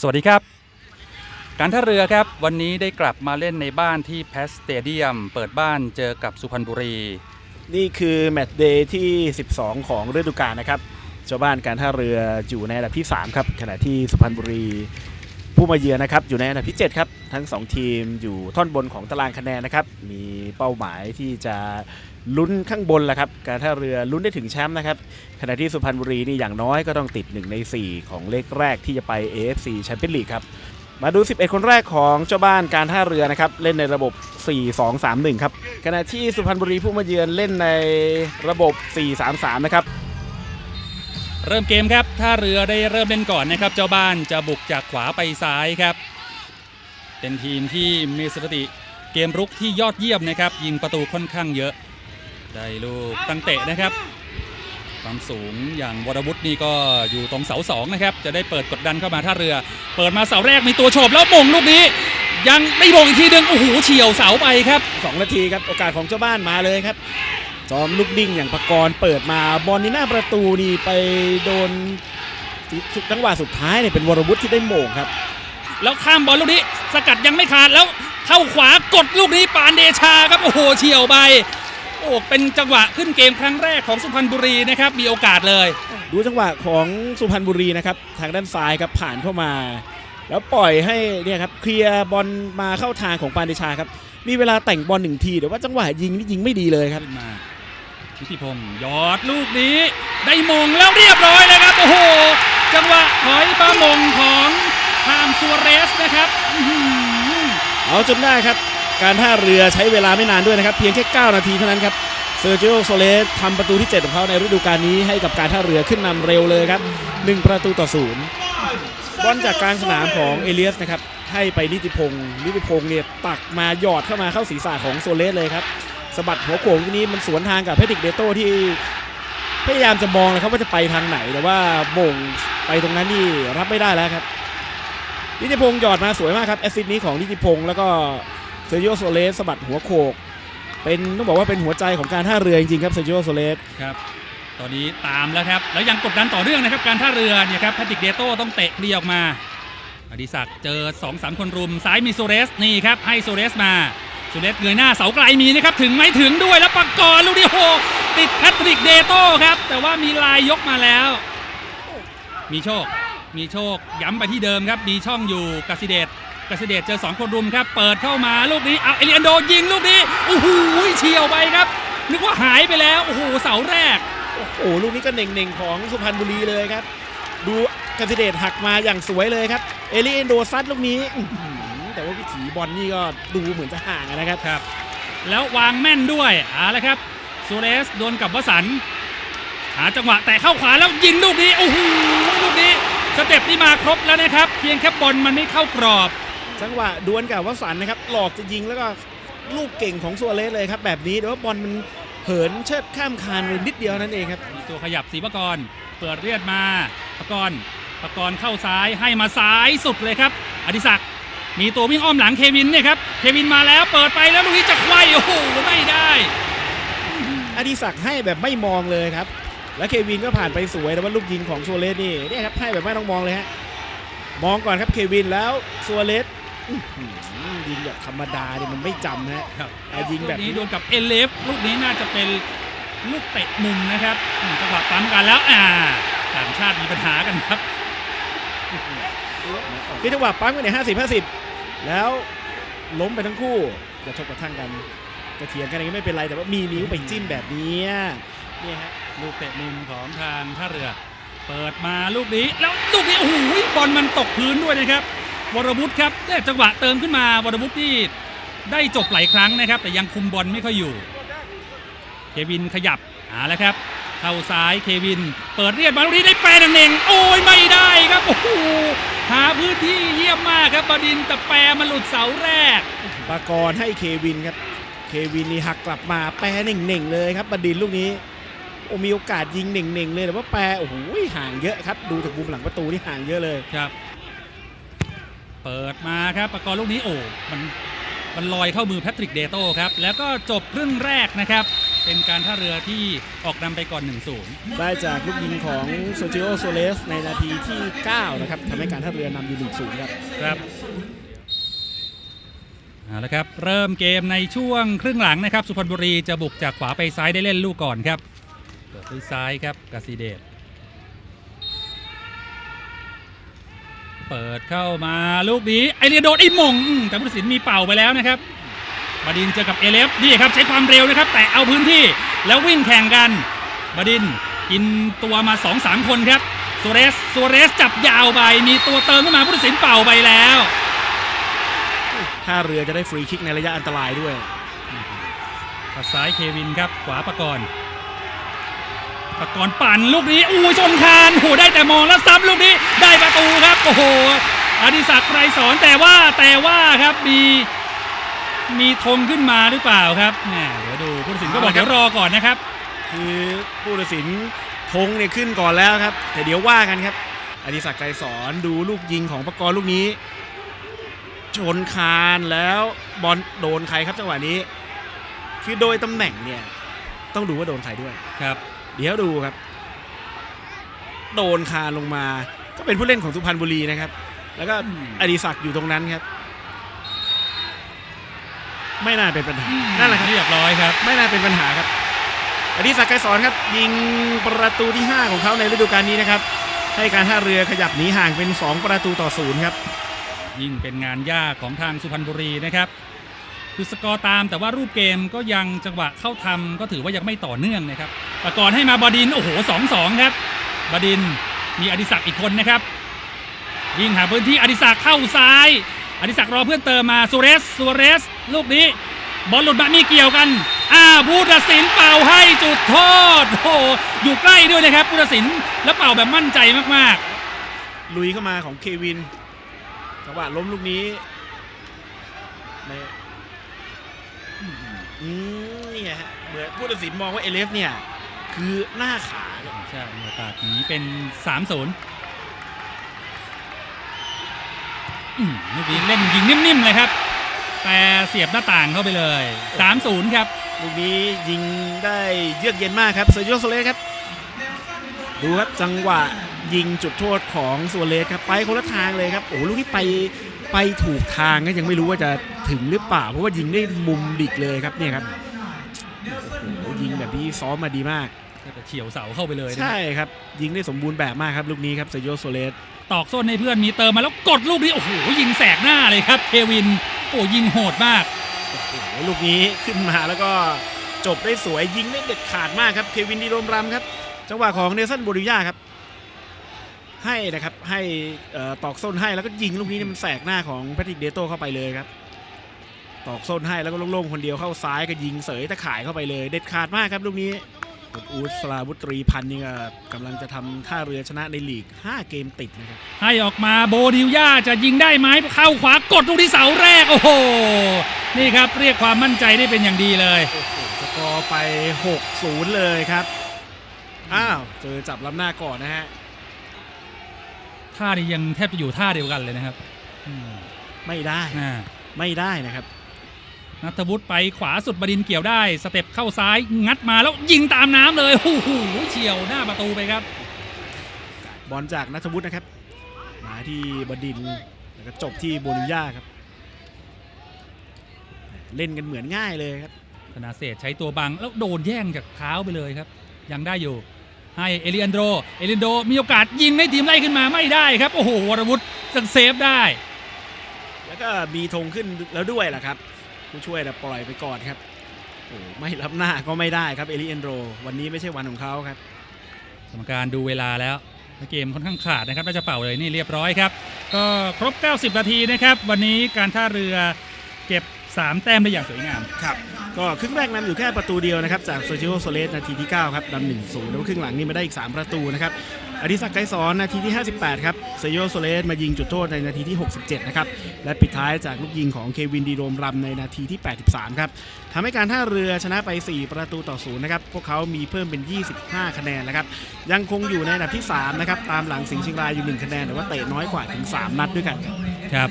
สวัสดีครับ การท่าเรือครับวันนี้ได้กลับมาเล่นในบ้านที่แพสสเตเดียม เปิดบ้านเจอกับสุพรรณบุรี นี่คือแมตช์เดย์ที่ 12 ของฤดูกาลนะครับเจ้าบ้านการท่าเรืออยู่ในอันดับที่ 3 ครับขณะที่สุพรรณบุรี ผู้มาเยือนนะครับอยู่ในอันดับที่7ครับทั้ง 2 ทีมอยู่ท่อนบนของตารางคะแนนนะครับมีเป้าหมายที่จะลุ้นข้างบนแหละครับการท่าเรือลุ้นได้ถึงแชมป์นะครับขณะที่สุพรรณบุรีนี่อย่างน้อยก็ต้องติด 1 ใน 4 ของเลขแรกที่จะไป AFC แชมเปี้ยนลีกครับมาดู 11 คนแรกของเจ้าบ้านการท่าเรือนะครับเล่นในระบบ 4-2-3-1 ครับขณะที่สุพรรณบุรีผู้มาเยือนเล่นในระบบ 4-3-3 นะครับ เริ่มเกมครับท่าเรือได้เริ่มเล่นก่อนนะครับ เจ้าบ้านจะบุกจากขวาไปซ้ายครับ เป็นทีมที่มีสถิติเกมรุกที่ยอดเยี่ยมนะครับ ยิงประตูค่อนข้างเยอะ ได้ลูกตั้งเตะนะครับ ความสูงอย่างวรวุฒินี่ก็อยู่ตรงเสาสองนะครับ จะได้เปิดกดดันเข้ามาท่าเรือ เปิดมาเสาแรกมีตัวโฉบแล้วมงลูกนี้ ยังไม่มงอีกทีหนึงโอ้โหเฉียวเสาไปครับ 2 นาทีครับ โอกาสของเจ้าบ้านมาเลยครับ จอมลูกดิ่งอย่างประกรณ์เปิดมาบอลนี่หน้าประตูนี่ไปโดนจังหวะสุดท้ายเนี่ยเป็นวรวุฒิที่ได้โมงครับ แล้วข้ามบอลลูกนี้ สกัดยังไม่ขาดแล้วเข้าขวากดลูกนี้ปานเดชาครับโอ้โหเฉียวไปโอ้เป็นจังหวะขึ้นเกมครั้งแรกของสุพรรณบุรีนะครับมีโอกาสเลย ดูจังหวะของสุพรรณบุรีนะครับทางด้านซ้ายครับผ่านเข้ามา แล้วปล่อยให้เนี่ยครับเคลียร์บอลมาเข้าทางของปานเดชาครับมีเวลาแต่งบอลหนึ่งทีแต่ว่าจังหวะยิงนี่ยิงไม่ดีเลยครับ ขึ้นมานิติพงศ์ยอดลูกนี้ ได้มงแล้วเรียบร้อยเลยครับ โอ้โห จังหวะถอยประมงของทามซัวเรสนะครับเอาจนได้ครับ การท่าเรือใช้เวลาไม่นานด้วยนะครับ เพียงแค่ 9 นาทีเท่านั้นครับเซอร์จิโอโซเลสทำประตูที่ 7 ของเขาในฤดูกาลนี้ให้กับการท่าเรือขึ้นนำเร็วเลยครับ 1 ประตูต่อศูนย์บอลจากกลางสนามของเอเลียสนะครับให้ไปนิติพงศ์นิติพงศ์เนี่ยตักมาหยอดเข้ามาเข้าศีรษะของโซเลสเลยครับ สะบัดหัวโขงทีนี้มันสวนทางกับเพดิกเดโต้ที่พยายามจะมองนะครับว่าจะไปทางไหนแต่ว่าโบ่งไปตรงนั้นนี่รับไม่ได้แล้วครับนิติพงศ์หยอดมาสวยมากครับแอสซิสต์นี้ของนิติพงศ์แล้วก็เซอร์โอโซเลสสะบัดหัวโขก เป็นต้องบอกว่าเป็นหัวใจของการท่าเรือจริงๆครับเซอร์โอโซเลสครับตอนนี้ตามแล้วครับ แล้วยังกดดันต่อเนื่องนะครับ การท่าเรือเนี่ยครับแพทริกเดโต้ต้องเตะเรียออกมา อดิศักดิ์เจอ2 3คนรุมซ้ายมีโซเรสนี่ครับให้โซเรสมา โซเรสเงยหน้าเสาไกลมีนะครับ ถึงไม่ถึงด้วยแล้วปักกรลูกนี้โอ้โหติดแพทริกเดโต้ครับ แต่ว่ามีลายยกมาแล้ว มีโชค มีโชค ย้ำไปที่เดิมครับ มีช่องอยู่กสิเดชกสิเดชเจอ 2 คนรุมครับ เปิดเข้ามาลูกนี้เอาเอลิอันโดยิงลูกนี้โอ้โหเฉียวไปครับ นึกว่าหายไปแล้วโอ้โหเสาแรกโอ้โหลูกนี้ก็เน่งๆของสุพรรณบุรีเลยครับ ดูกสิเดชหักมาอย่างสวยเลยครับ เอลิเอนโดซัดลูกนี้ แต่ว่าวิถีบอลนี่ก็ดูเหมือนจะห่างนะครับครับ แล้ววางแม่นด้วยเอาละครับซูเรสโดนกับวสันต์หาจังหวะแต่เข้าขวาแล้วยิงลูกนี้โอ้โหลูกนี้สเต็ปนี่มาครบแล้วนะครับ เพียงแค่บอลมันไม่เข้ากรอบ จังหวะดวลกับวสันต์นะครับหลอกจะยิงแล้วก็ลูกเก่งของซัวเรสเลยครับแบบนี้แต่ว่าบอลมันเหินเชิดข้ามคานไปนิดเดียวนั่นเองครับมีตัวขยับสีปกรณ์เปิดเรียดมาปกรณ์ปกรณ์เข้าซ้ายให้มาซ้ายสุดเลยครับ อดิศักดิ์ มีตัววิ่งอ้อมหลังเควินเนี่ยครับ เควินมาแล้วเปิดไปแล้วลูกนี้จะไขว้โอ้โหไม่ได้อดิศักดิ์ให้แบบไม่มองเลยครับ และเควินก็ผ่านไปสวยแต่ว่าลูกยิงของซัวเรสนี่เนี่ยครับให้แบบไม่ต้องมองเลยฮะมองก่อนครับเควินแล้วซัวเรสอื้อหือยิงแบบธรรมดาเนี่ยมันไม่จำฮะครับแต่ยิงแบบลูกนี้นี้โดนกับเอเลฟลูกนี้น่าจะเป็นลูกเตะมุมนะครับอืมจังหวะปั๊มกันแล้วอ่าต่างชาติมีปัญหากันครับ คือจังหวะปั๊มกันเนี่ยห้าสิบห้าสิบแล้วล้มไปทั้งคู่กระทบกระทั่งกันกระเถียงกันอย่างนี้ไม่เป็นไรแต่ว่ามีนิ้วไปจิ้มแบบนี้เนี่ยฮะลูกเตะมุมของทางท่าเรือ เปิดมาลูกนี้แล้วลูกนี้โอ้โหบอลมันตกพื้นด้วยนะครับวรวุฒิครับได้จังหวะเติมขึ้นมาวรวุฒิที่ได้จบหลายครั้งนะครับ แต่ยังคุมบอลไม่ค่อยอยู่ เควินขยับเอาแล้วครับ เข้าซ้ายเควิน เปิดเรียดมาลูกนี้ได้แปรหนึ่งๆโอ้ยไม่ได้ครับโอ้โห หาพื้นที่เยี่ยมมากครับบดินทร์แต่แปรมันหลุดเสาแรก ปากรให้เควินครับ เควินนี่หักกลับมาแปรเน่งๆเลยครับบดินทร์ลูกนี้โอ้มีโอกาสยิงเน่งๆเลยแต่ว่าแปรโอ้โหห่างเยอะครับ ดูจากมุมหลังประตูที่ห่างเยอะเลย ครับ เปิดมาครับประกรณ์ลูกนี้โอ้มันมันลอยเข้ามือแพทริกเดโต้ครับ แล้วก็จบครึ่งแรกนะครับ เป็นการท่าเรือที่ออกนำไปก่อน1-0ได้จากลูกยิงของโซจิโอโซเลสในนาทีที่ 9 นะครับทำให้การท่าเรือนำอยู่1-0ครับครับเอาละครับเริ่มเกมในช่วงครึ่งหลังนะครับ สุพรรณบุรีจะบุกจากขวาไปซ้ายได้เล่นลูกก่อนครับเปิดด้วยซ้ายครับกาซิเดตเปิดเข้ามาลูกนี้ไอเรียโดดไอ้หมงอืมแต่ผู้ตัดสินมีเป่าไปแล้วนะครับ บดินเจอกับเอเลฟนี่ครับใช้ความเร็วนะครับ แต่เอาพื้นที่แล้ววิ่งแข่งกันบดินกินตัวมา 2-3 คนครับซัวเรสซัวเรสจับยาวไปมีตัวเติมขึ้นมาผู้ตัดสินเป่าไปแล้วท่าเรือจะได้ฟรีคิกในระยะอันตรายด้วยปัดซ้ายเควินครับ ขวาประกรณ์ประกรณ์ปั่นลูกนี้อู้ชนคานโอ้โหได้แต่มองแล้วซ้ำลูกนี้ได้ประตูครับ โอ้โหอดิศักดิ์ไกรสอนแต่ว่าแต่ว่าครับมี มีธงขึ้นมาหรือเปล่าครับแหมเดี๋ยวดูผู้ตัดสินก็บอกเอาละครับเดี๋ยวรอก่อนนะครับ คือผู้ตัดสินธงเนี่ยขึ้นก่อนแล้วครับ แต่เดี๋ยวว่ากันครับอดิศักดิ์ไกรสอนดูลูกยิงของประกรณ์ลูกนี้ ชนคานแล้วบอลโดนใครครับจังหวะนี้ คือโดยตำแหน่งเนี่ยต้องดูว่าโดนใครด้วย ครับ เดี๋ยวดูครับ โดนคานลงมา ก็เป็นผู้เล่นของสุพรรณบุรีนะครับ แล้วก็อดิศักดิ์อยู่ตรงนั้นครับ ไม่น่าเป็นปัญหานั่นแหละครับเรียบร้อยครับ ไม่น่าเป็นปัญหาครับอดิศักดิ์ไกรสอนครับ ยิงประตูที่ 5 ของเขาในฤดูกาลนี้นะครับ ให้การท่าเรือขยับหนีห่างเป็น 2 ประตูต่อศูนย์ครับ ยิ่งเป็นงานยากของทางสุพรรณบุรีนะครับคือสกอร์ตามแต่ว่ารูปเกมก็ยังจังหวะเข้าทำก็ถือว่ายังไม่ต่อเนื่องนะครับประกรณ์ให้มาบดินโอ้โหสองสองครับบดินมีอดิศักดิ์อีกคนนะครับ ยิงหาพื้นที่อดิศักดิ์เข้าซ้าย อดิศักดิ์รอเพื่อนเติมมาซูเรสซูเรส ลูกนี้ บอลหลุดมามีเกี่ยวกันอ่าผู้ตัดสินเป่าให้จุดโทษโอ้โหอยู่ใกล้ด้วยนะครับผู้ตัดสินแล้วเป่าแบบมั่นใจมากลุยเข้ามาของเควินจังหวะล้มลูกนี้ในอืมนี่ไงฮะเหมือนผู้ตัดสินมองว่าเอเลฟเนี่ย คือหน้าขาเนี่ยๆใช่มีโอกาสหนีเป็น3-0อืมลูกนี้ เล่นยิงนิ่มๆเลยครับ แต่เสียบหน้าต่างเข้าไปเลย 3-0 ครับ ลูกนี้ยิงได้เยือกเย็นมากครับเซอร์จิโอโซเลสครับ ดูครับจังหวะยิงจุดโทษของโซเลสครับไปคนละทางเลยครับโอ้ลูกนี้ไปไปถูกทางก็ยังไม่รู้ว่าจะถึงหรือเปล่า เพราะว่ายิงได้มุมดิกเลยครับเนี่ยครับโอ้ยิงแบบนี้ซ้อมมาดีมาก แต่เฉียวเสาเข้าไปเลยนะใช่ครับ ยิงได้สมบูรณ์แบบมากครับ ลูกนี้ครับเซโยโซเลสตอกส้นให้เพื่อนมีเติมมาแล้วกดลูกนี้ โอ้โห ยิงแสกหน้าเลยครับเควิน โอ้ยิงโหดมาก โอ้โหลูกนี้ขึ้นมาแล้วก็จบได้สวยยิงได้เด็ดขาดมากครับเควินดีโรมรัมครับ จังหวะของเนลสันโบริยาครับ ให้นะครับให้เอ่อตอกส้นให้แล้วก็ยิงลูกนี้เนี่ยมันแสกหน้าของแพทริกเดโต้เข้าไปเลยครับตอกส้นให้แล้วก็โล่งๆคนเดียวเข้าซ้ายก็ยิงเสยตะข่ายเข้าไปเลย เด็ดขาดมากครับลูกนี้ คุณอูดสลาวุตรีพันธ์นี่ก็กำลังจะทำท่าเรือชนะในลีก 5 เกมติดนะครับ ให้ออกมาโบดิวย่าจะยิงได้ไหมเข้าขวากดลูกที่เสาแรก โอ้โห นี่ครับเรียกความมั่นใจได้เป็นอย่างดีเลยสกอร์ไป 6-0 เลยครับ อ้าว เจอจับล้ำหน้าก่อนนะฮะ ท่านี้ยังแทบจะอยู่ท่าเดียวกันเลยนะครับอืมไม่ได้ อ่า ไม่ได้นะครับ นัทวุฒิไปขวาสุดบดินทร์เกี่ยวได้ สเต็ปเข้าซ้ายงัดมาแล้วยิงตามน้ำเลยโอ้โหเฉียวหน้าประตูไปครับ บอลจากนัทวุฒินะครับ มาที่บดินทร์แล้วก็จบที่โบนิยาครับ เล่นกันเหมือนง่ายเลยครับธนาเศษใช้ตัวบังแล้วโดนแย่งจากเท้าไปเลยครับ ยังได้อยู่ ให้เอลิอันโดรเอลิอันโดมีโอกาสยิงให้ทีมไล่ขึ้นมาไม่ได้ครับ โอ้โหวรวุฒิสังเซฟได้ แล้วก็มีธงขึ้นแล้วด้วยล่ะครับ ผู้ช่วยนะปล่อยไปก่อนครับโอ้ไม่รับหน้าก็ไม่ได้ครับเอลิเอนโดวันนี้ไม่ใช่วันของเขาครับกรรมการดูเวลาแล้วเกมค่อนข้างขาดนะครับน่าจะเป่าเลยนี่เรียบร้อยครับ ก็ครบ 90 นาทีนะครับ วันนี้การท่าเรือเก็บ 3 แต้มได้อย่างสวยงาม ครับก็ครึ่งแรกนำอยู่แค่ประตูเดียวนะครับจากโซจิโอโซเลสนาทีที่ 9 ครับนำหนึ่งศูนย์แล้วครึ่งหลังนี่มาได้อีก 3 ประตูนะครับอดิศักดิ์ไกรสอนนาทีที่ 58 ครับโซจิโอโซเลสมายิงจุดโทษในนาทีที่ 67 นะครับ และปิดท้ายจากลูกยิงของเควินดีโรมรัมในนาทีที่ 83 ครับทำให้การท่าเรือชนะไป 4 ประตูต่อศูนย์นะครับ พวกเขามีเพิ่มเป็น 25 คะแนนนะครับ ยังคงอยู่ในอันดับที่ 3 นะครับ ตามหลังสิงห์เชียงรายอยู่ 1 คะแนนแต่ว่าเตะน้อยกว่าถึง 3 นัดด้วยกันครับครับ